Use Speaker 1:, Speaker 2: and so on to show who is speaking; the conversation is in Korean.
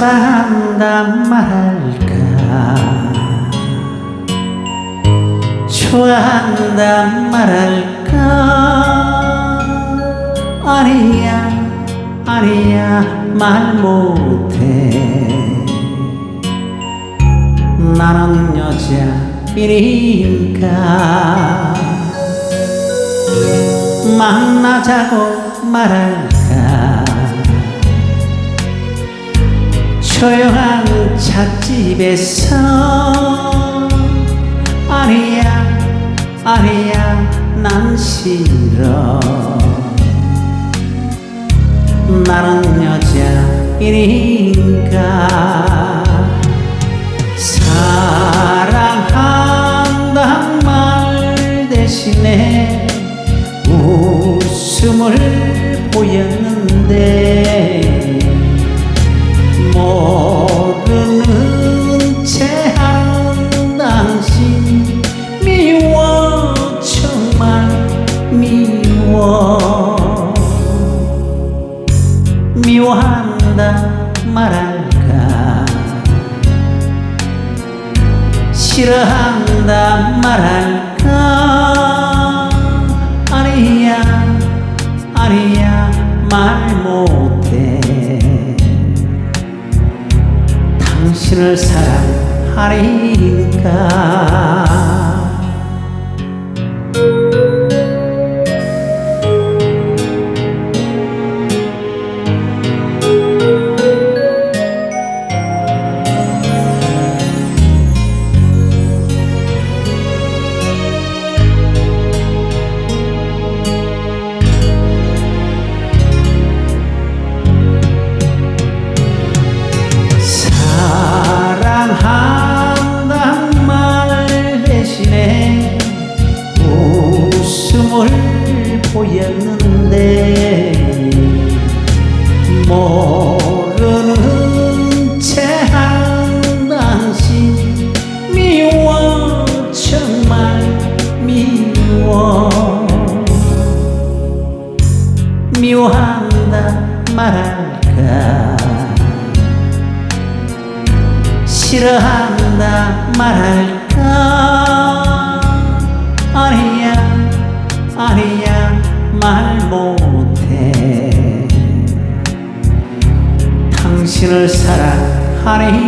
Speaker 1: 사랑한다 말할까? 좋아한다 말할까? 아니야 아니야 말 못해. 나는 여자이니까. 만나자고 말할까 조용한 찻집에서 아니야 아니야 난 싫어. 나는 여자이니까 사랑한단 말 대신에 웃음을 보였는데 모르는 채 하는 당신 미워 정말 미워. 미워한다 말할까? 싫어한다 말할까? 아니야 아니야 말 못해 당신을 사랑하니까 웃음을 보였는데 모르는 채한 당신 미워 정말 미워. 미워한다 말할까? 싫어한다 말할까 아니야 말 못해. 당신을 사랑하니까